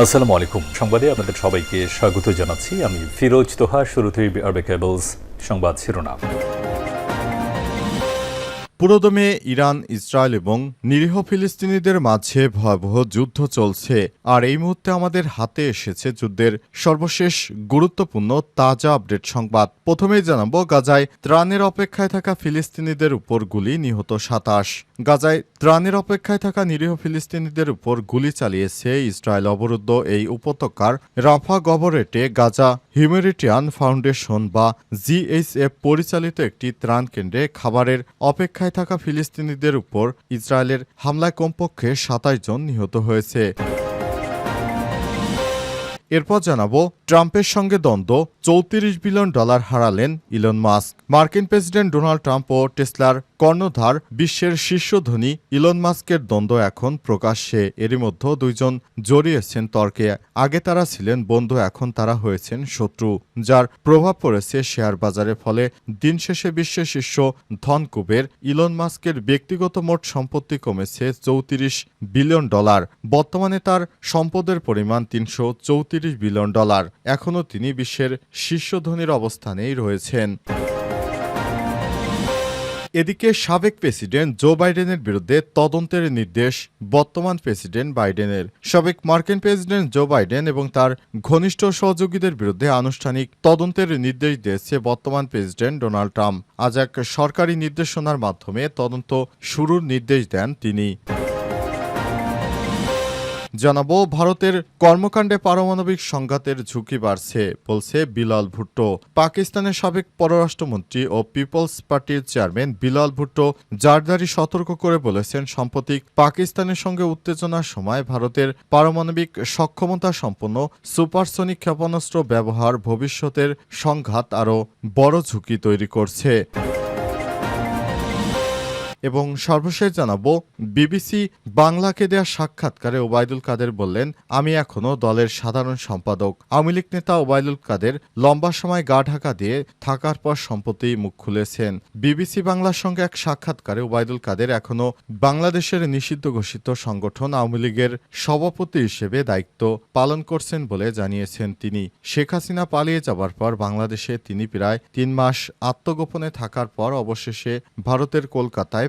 আসসালামু আলাইকুম। সংবাদে আপনাদের সবাইকে স্বাগত জানাচ্ছি। আমি ফিরোজ তোহা শুরুতেই আরবে কেবলস সংবাদ শিরোনাম। পুরোদমে ইরান, ইসরায়েল এবং নিরীহ ফিলিস্তিনিদের মাঝে ভয়াবহ যুদ্ধ চলছে। আর এই মুহূর্তে আমাদের হাতে এসেছে যুদ্ধের সর্বশেষ গুরুত্বপূর্ণ তাজা আপডেট সংবাদ। প্রথমেই জানাব, গাজায় ত্রাণের অপেক্ষায় থাকা ফিলিস্তিনিদের উপর গুলি নিহত সাতাশ। গাজায় ত্রাণের অপেক্ষায় থাকা নিরীহ ফিলিস্তিনিদের উপর গুলি চালিয়েছে ইসরায়েল অবরুদ্ধ এই উপত্যকার রাফা গভরেটে গাজা হিউম্যানিটিয়ান ফাউন্ডেশন বা জিএইচএফ পরিচালিত একটি ত্রাণ কেন্দ্রে খাবারের অপেক্ষায় থাকা ফিলিস্তিনিদের উপর ইসরায়েলের হামলায় কমপক্ষে সাতাশ জন নিহত হয়েছে। এরপর জানাব, ট্রাম্পের সঙ্গে দ্বন্দ্ব, চৌত্রিশ বিলিয়ন ডলার হারালেন ইলন মাস্ক। মার্কিন প্রেসিডেন্ট ডোনাল্ড ট্রাম্প ও টেসলার কর্ণধার, বিশ্বের শীর্ষ ধনী ইলন মাস্কের দ্বন্দ্ব এখন প্রকাশ্যে। এরই মধ্যে দুইজন জড়িয়েছেন তর্কে। আগে তারা ছিলেন বন্ধু, এখন তারা হয়েছেন শত্রু, যার প্রভাব পড়েছে শেয়ার বাজারে। ফলে দিন শেষে বিশ্বের শীর্ষ ধনকুবের ইলন মাস্কের ব্যক্তিগত মোট সম্পত্তি কমেছে চৌত্রিশ বিলিয়ন ডলার। বর্তমানে তার সম্পদের পরিমাণ তিনশো চৌত্রিশ বিলিয়ন ডলার। এখনও তিনি বিশ্বের শীর্ষ ধনীর অবস্থানেই রয়েছেন। এদিকে সাবেক প্রেসিডেন্ট জো বাইডেনের বিরুদ্ধে তদন্তের নির্দেশ বর্তমান প্রেসিডেন্ট বাইডেনের। সাবেক মার্কিন প্রেসিডেন্ট জো বাইডেন এবং তার ঘনিষ্ঠ সহযোগীদের বিরুদ্ধে আনুষ্ঠানিক তদন্তের নির্দেশ দিয়েছে বর্তমান প্রেসিডেন্ট ডোনাল্ড ট্রাম্প। আজ এক সরকারি নির্দেশনার মাধ্যমে তদন্ত শুরুর নির্দেশ দেন তিনি। জানাব, ভারতের কর্মকাণ্ডে পারমাণবিক সংঘাতের ঝুঁকি বাড়ছে, বলছে বিলাল ভুট্টো। পাকিস্তানের সাবেক পররাষ্ট্রমন্ত্রী ও পিপলস পার্টির চেয়ারম্যান বিলাল ভুট্টো জারদারি সতর্ক করে বলেছেন, সাম্প্রতিক পাকিস্তানের সঙ্গে উত্তেজনার সময় ভারতের পারমাণবিক সক্ষমতা সম্পন্ন সুপারসনিক ক্ষেপণাস্ত্র ব্যবহার ভবিষ্যতের সংঘাত আরও বড় ঝুঁকি তৈরি করছে। এবং সর্বশেষ জানাব, বিবিসি বাংলাকে দেয়া সাক্ষাৎকারে ওবায়দুল কাদের বললেন, আমি এখনও দলের সাধারণ সম্পাদক। আওয়ামী লীগ নেতা ওবায়দুল কাদের লম্বা সময় গা ঢাকা দিয়ে থাকার পর সম্প্রতি মুখ খুলেছেন। বিবিসি বাংলার সঙ্গে এক সাক্ষাৎকারে ওবায়দুল কাদের এখনও বাংলাদেশের নিষিদ্ধ ঘোষিত সংগঠন আওয়ামী লীগের সভাপতি হিসেবে দায়িত্ব পালন করছেন বলে জানিয়েছেন তিনি। শেখ হাসিনা পালিয়ে যাবার পর বাংলাদেশে তিনি প্রায় তিন মাস আত্মগোপনে থাকার পর অবশেষে ভারতের কলকাতায়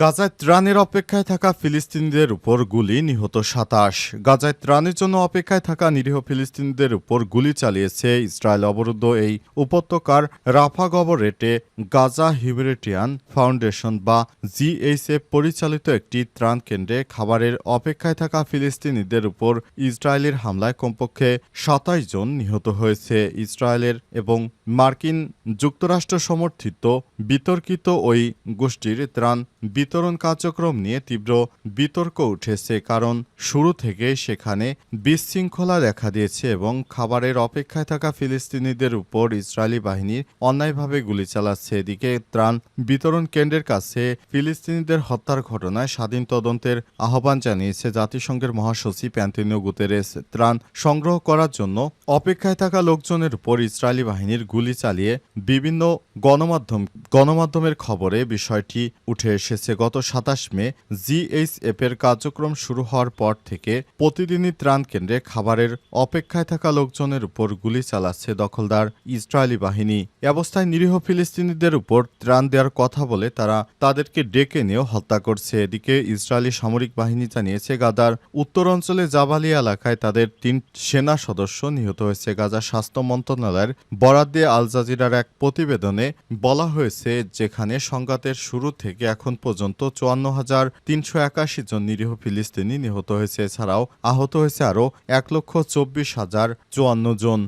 গাজায় ত্রাণের অপেক্ষায় থাকা ফিলিস্তিনিদের উপর গুলি, নিহত সাতাশ। গাজায় ত্রাণের জন্য অপেক্ষায় থাকা নিরীহ ফিলিস্তিনিদের উপর গুলি চালিয়েছে ইসরায়েল অবরুদ্ধ এই উপত্যকার রাফা গবরেটে গাজা হিউম্যানিটিয়ান ফাউন্ডেশন বা জিএইচএফ পরিচালিত একটি ত্রাণ কেন্দ্রে খাবারের অপেক্ষায় থাকা ফিলিস্তিনিদের উপর ইসরায়েলের হামলায় কমপক্ষে সাতাশ জন নিহত হয়েছে। ইসরায়েলের এবং মার্কিন যুক্তরাষ্ট্র সমর্থিত বিতর্কিত ওই গোষ্ঠীর ত্রাণ বিতরণ কার্যক্রম নিয়ে তীব্র বিতর্ক উঠেছে, কারণ শুরু থেকে সেখানে বিশৃঙ্খলা দেখা দিয়েছে এবং খাবারের অপেক্ষায় থাকা ফিলিস্তিনিদের উপর ইসরায়েলি বাহিনী অন্যায়ভাবে গুলি চালাচ্ছে। এদিকে ত্রাণ বিতরণ কেন্দ্রের কাছে ফিলিস্তিনিদের হত্যার ঘটনায় স্বাধীন তদন্তের আহ্বান জানিয়েছে জাতিসংঘের মহাসচিব অ্যান্টনিও গুতেরেস। ত্রাণ সংগ্রহ করার জন্য অপেক্ষায় থাকা লোকজনের উপর ইসরায়েলি বাহিনীর গুলি চালিয়ে বিভিন্ন গণমাধ্যম গণমাধ্যমের খবরে বিষয়টি উঠে এসেছে। গত সাতাশ মে জিএইচএফ এর কার্যক্রম শুরু হওয়ার পর থেকে প্রতিদিনই ত্রাণ কেন্দ্রে খাবারের অপেক্ষায় থাকা লোকজনের উপর গুলি চালাচ্ছে দখলদার ইসরায়েলি বাহিনী। অবস্থায় নিরীহ ফিলিস্তিনিদের উপর ত্রাণ দেওয়ার কথা বলে তারা তাদেরকে ডেকে নিয়েও হত্যা করছে। এদিকে ইসরায়েলি সামরিক বাহিনী জানিয়েছে গাদার উত্তর অঞ্চলে জাবালিয়া এলাকায় তাদের তিন সেনা সদস্য নিহত হয়েছে। গাজা স্বাস্থ্য মন্ত্রণালয়ের বরাদ দিয়ে আল জাজিরার এক প্রতিবেদনে বলা হয়েছে, যেখানে সংঘাতের শুরু থেকে এখন পর্যন্ত চুয়ান্ন হাজার তিনশো একাশি জন নিরীহ ফিলিস্তিনি নিহত হয়েছে। এছাড়াও আহত হয়েছে আরও এক লক্ষ চব্বিশ হাজার চুয়ান্ন জন।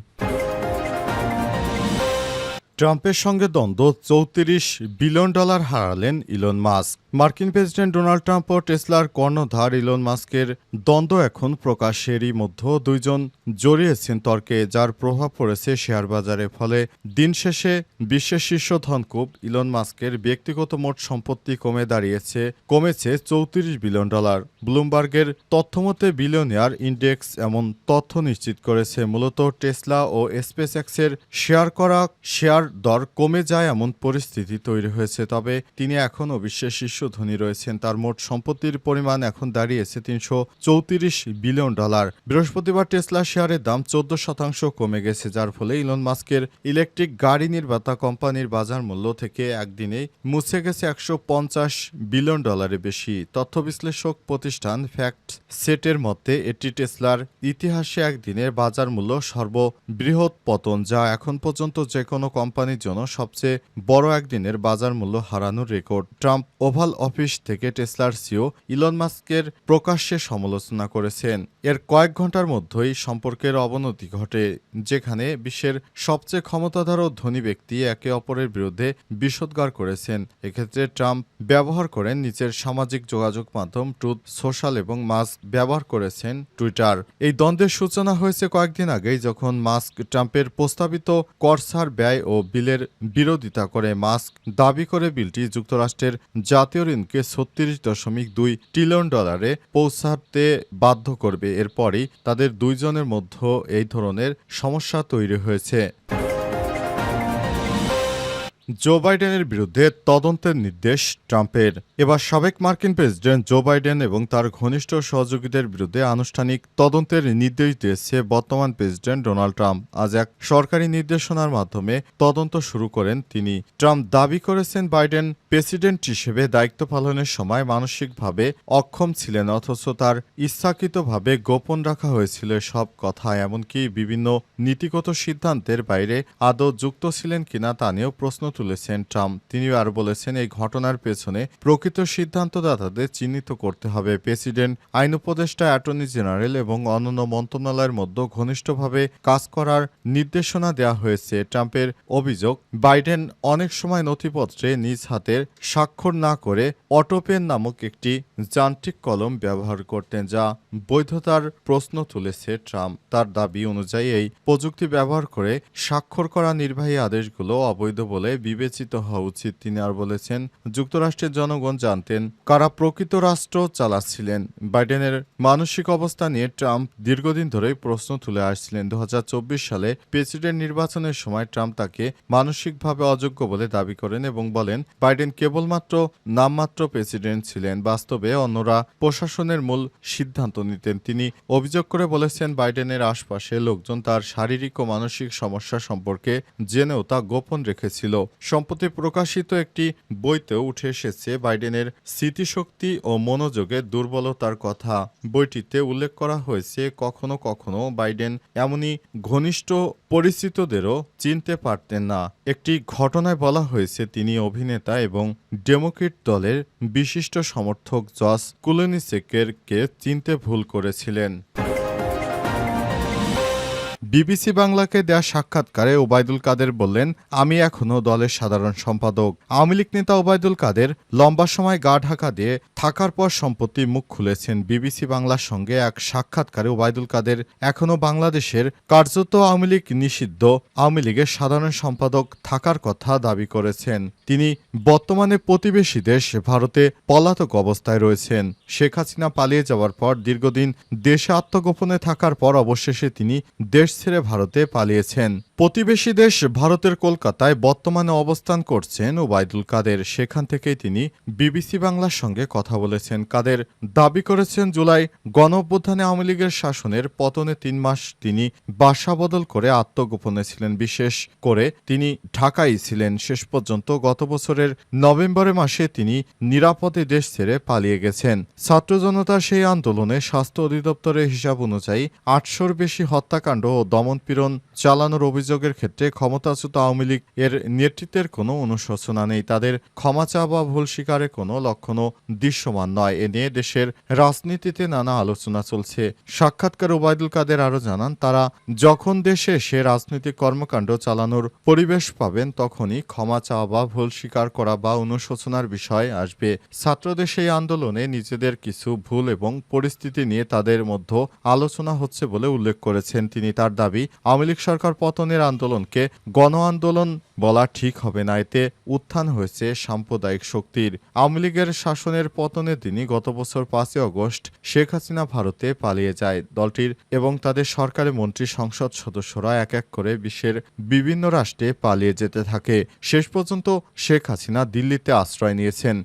ট্রাম্পের সঙ্গে দ্বন্দ্ব, চৌত্রিশ বিলিয়ন ডলার হারালেন ইলন মাস্ক। মার্কিন প্রেসিডেন্ট ডোনাল্ড ট্রাম্প ও টেসলার কর্ণধার ইলন মাস্কের দ্বন্দ্ব এখন প্রকাশেরই মধ্যে। দুইজন জড়িয়েছেন তর্কে, যার প্রভাব পড়েছে শেয়ার বাজারে ফলে দিন শেষে বিশ্বের শীর্ষ ধনকুব ইলন মাস্কের ব্যক্তিগত মোট সম্পত্তি কমে দাঁড়িয়েছে, কমেছে চৌত্রিশ বিলিয়ন ডলার। ব্লুমবার্গের তথ্যমতে, বিলিয়নিয়ার ইন্ডেক্স এমন তথ্য নিশ্চিত করেছে, মূলত টেসলা ও স্পেস এক্সের শেয়ার করা শেয়ার দর কমে যায় এমন পরিস্থিতি তৈরি হয়েছে। তবে তিনি এখনও বিশ্বের শীর্ষ ধনী রয়েছেন। তার মোট সম্পত্তির পরিমাণ এখন দাঁড়িয়েছে তিনশো চৌত্রিশ বিলিয়ন ডলার। বৃহস্পতিবার টেসলা শেয়ারের দাম চোদ্দ শতাংশ কমে গেছে, যার ফলে ইলন মাস্কের ইলেকট্রিক গাড়ি নির্মাতা কোম্পানির বাজার মূল্য থেকে একদিনে মুছে গেছে একশো পঞ্চাশ বিলিয়ন ডলারের বেশি। তথ্য বিশ্লেষক প্রতিষ্ঠান ফ্যাক্ট সেটের মতে, এটি টেসলার ইতিহাসে একদিনের বাজার মূল্য সর্ববৃহৎ পতন, যা এখন পর্যন্ত যে কোনো কোম্পানির জন্য সবচেয়ে বড় একদিনের বাজার মূল্য হারানোর রেকর্ড। ট্রাম্প ওভাল অফিস থেকে টেসলার সিও ইলন মাস্কের প্রকাশ্যে সমালোচনা করেছেন। এর কয়েক ঘণ্টার মধ্যেই সম্পর্কের অবনতি ঘটে, যেখানে বিশ্বের সবচেয়ে ক্ষমতাধর ও ধনী ব্যক্তি একে অপরের বিরুদ্ধে বিষোদ্গার করেছেন। এক্ষেত্রে ট্রাম্প ব্যবহার করেন নিজের সামাজিক যোগাযোগ মাধ্যম ট্রুথ সোশ্যাল এবং মাস্ক ব্যবহার করেছেন টুইটার। এই দ্বন্দ্বের সূচনা হয়েছে কয়েকদিন আগেই যখন মাস্ক ট্রাম্পের প্রস্তাবিত করসার ব্যয় ও বিলের বিরোধিতা করে মাস্ক দাবি করে বিলটি যুক্তরাষ্ট্রের জাতীয় ঋণকে ছত্রিশ দশমিক দুই ট্রিলিয়ন ডলারে পৌঁছাতে বাধ্য করবে। এরপরই তাদের দুইজনের মধ্যে এই ধরনের সমস্যা তৈরি হয়েছে। জো বাইডেনের বিরুদ্ধে তদন্তের নির্দেশ ট্রাম্পের। এবার সাবেক মার্কিন প্রেসিডেন্ট জো বাইডেন এবং তার ঘনিষ্ঠ সহযোগীদের বিরুদ্ধে আনুষ্ঠানিক তদন্তের নির্দেশ দিয়েছে বর্তমান প্রেসিডেন্ট ডোনাল্ড ট্রাম্প। আজ এক সরকারি নির্দেশনার মাধ্যমে তদন্ত শুরু করেন তিনি। ট্রাম্প দাবি করেছেন বাইডেন প্রেসিডেন্ট হিসেবে দায়িত্ব পালনের সময় মানসিকভাবে অক্ষম ছিলেন, অথচ তার ইচ্ছাকৃতভাবে গোপন রাখা হয়েছিল সব কথা, এমনকি বিভিন্ন নীতিগত সিদ্ধান্তের বাইরে আদৌ যুক্ত ছিলেন কিনা তা নিয়েও প্রশ্ন তুলেছেন ট্রাম্প। তিনি আর বলেছেন, এই ঘটনার পেছনে প্রকৃত সিদ্ধান্তদাতাদের চিহ্নিত করতে হবে। প্রেসিডেন্ট, আইন উপদেষ্টা, অ্যাটর্নি জেনারেল এবং অন্যান্য মন্ত্রণালয়ের মধ্যে ঘনিষ্ঠভাবে কাজ করার নির্দেশনা দেওয়া হয়েছে। ট্রাম্পের অভিযোগ, বাইডেন অনেক সময় নথিপত্রে নিজ হাতের স্বাক্ষর না করে অটোপেন নামক একটি যান্ত্রিক কলম ব্যবহার করতেন, যা বৈধতার প্রশ্ন তুলেছে ট্রাম্প। তার দাবি অনুযায়ী এই প্রযুক্তি ব্যবহার করে স্বাক্ষর করা নির্বাহী আদেশগুলো অবৈধ বলে বিবেচিত হওয়া উচিত, তিনি আর বলেছেন। যুক্তরাষ্ট্রের জনগণ জানতেন কারা প্রকৃত রাষ্ট্র চালাচ্ছিলেন। বাইডেনের মানসিক অবস্থা নিয়ে ট্রাম্প দীর্ঘদিন ধরেই প্রশ্ন তুলে আসছিলেন। দু হাজার চব্বিশ সালে প্রেসিডেন্ট নির্বাচনের সময় ট্রাম্প তাকে মানসিকভাবে অযোগ্য বলে দাবি করেন এবং বলেন, বাইডেন কেবলমাত্র নামমাত্র প্রেসিডেন্ট ছিলেন। বাস্তবে অন্যরা প্রশাসনের মূল সিদ্ধান্ত নিতেন। তিনি অভিযোগ করে বলেছেন, বাইডেনের আশপাশে লোকজন তার শারীরিক ও মানসিক সমস্যা সম্পর্কে জেনেও তা গোপন রেখেছিল। সম্প্রতি প্রকাশিত একটি বইতেও উঠে এসেছে বাইডেনের স্মৃতিশক্তি ও মনোযোগের দুর্বলতার কথা বইটিতে উল্লেখ করা হয়েছে, কখনো কখনো বাইডেন এমনই ঘনিষ্ঠ পরিচিতদেরও চিনতে পারতেন না। একটি ঘটনায় বলা হয়েছে, তিনি অভিনেতা এবং ডেমোক্রেট দলের বিশিষ্ট সমর্থক জস কুলেনিসেকেরকে চিনতে ভুল করেছিলেন। বিবিসি বাংলাকে দেয়া সাক্ষাৎকারে ওবায়দুল কাদের বললেন, আমি এখনও দলের সাধারণ সম্পাদক। আওয়ামী লীগ নেতা ওবায়দুল কাদের লম্বা সময় গা ঢাকা দিয়ে থাকার পর সম্পত্তি মুখ খুলেছেন বিবিসি বাংলার সঙ্গে এক সাক্ষাৎকারে ওবায়দুল কাদের। এখনও বাংলাদেশের কার্যত আওয়ামী লীগ নিষিদ্ধ, আওয়ামী লীগের সাধারণ সম্পাদক থাকার কথা দাবি করেছেন। তিনি বর্তমানে প্রতিবেশী দেশ ভারতে পলাতক অবস্থায় রয়েছেন। শেখ হাসিনা পালিয়ে যাওয়ার পর দীর্ঘদিন দেশে আত্মগোপনে থাকার পর অবশেষে তিনি দেশ ছেড়ে ভারতে পালিয়েছেন। প্রতিবেশী দেশ ভারতের কলকাতায় বর্তমানে অবস্থান করছেন ওবায়দুল কাদের। সেখান থেকেই তিনি বিবিসি বাংলার সঙ্গে কথা বলেছেন। কাদের দাবি করেছেন, জুলাই গণ অভ্যুত্থানে আওয়ামী লীগের শাসনের পতনে তিন মাস তিনি বাসা বদল করে আত্মগোপনে ছিলেন। বিশেষ করে তিনি ঢাকায় ছিলেন। শেষ পর্যন্ত গত বছরের নভেম্বরে মাসে তিনি নিরাপদে দেশ ছেড়ে পালিয়ে গেছেন। ছাত্র জনতার সেই আন্দোলনে স্বাস্থ্য অধিদপ্তরের হিসাব অনুযায়ী আটশোর বেশি হত্যাকাণ্ড ও দমনপীড়ন চালানোর অভিযোগের ক্ষেত্রে ক্ষমতাচ্যুত আওয়ামী লীগ এর নেতৃত্বের কোনো অনুশোচনা নেই। তাদের ক্ষমা চাওয়া বা ভুল স্বীকারের কোনো লক্ষণও দৃশ্যমান নয়। এ নিয়ে দেশের রাজনীতিতে নানা আলোচনা চলছে। সাক্ষাৎকার ওবায়দুল কাদের আরও জানান, তারা যখন দেশে সে রাজনৈতিক কর্মকাণ্ড চালানোর পরিবেশ পাবেন, তখনই ক্ষমা চাওয়া বা ভুল স্বীকার করা বা অনুশোচনার বিষয় আসবে। ছাত্রদের সেই আন্দোলনে নিজেদের কিছু ভুল এবং পরিস্থিতি নিয়ে তাদের মধ্যে আলোচনা হচ্ছে বলে উল্লেখ করেছেন তিনি। তার দাবি, আওয়ামী লীগ সরকার পতনের আন্দোলনকে গণ আন্দোলন বলা ঠিক হবে না, এতে উত্থান হয়েছে সাম্প্রদায়িক শক্তির। আওয়ামী লীগের শাসনের পতনের দিনই গত বছর পাঁচই অগস্ট শেখ হাসিনা ভারতে পালিয়ে যায় দলটির এবং তাদের সরকারি মন্ত্রী সংসদ সদস্যরা এক এক করে বিশ্বের বিভিন্ন রাষ্ট্রে পালিয়ে যেতে থাকে। শেষ পর্যন্ত শেখ হাসিনা দিল্লিতে আশ্রয় নিয়েছেন।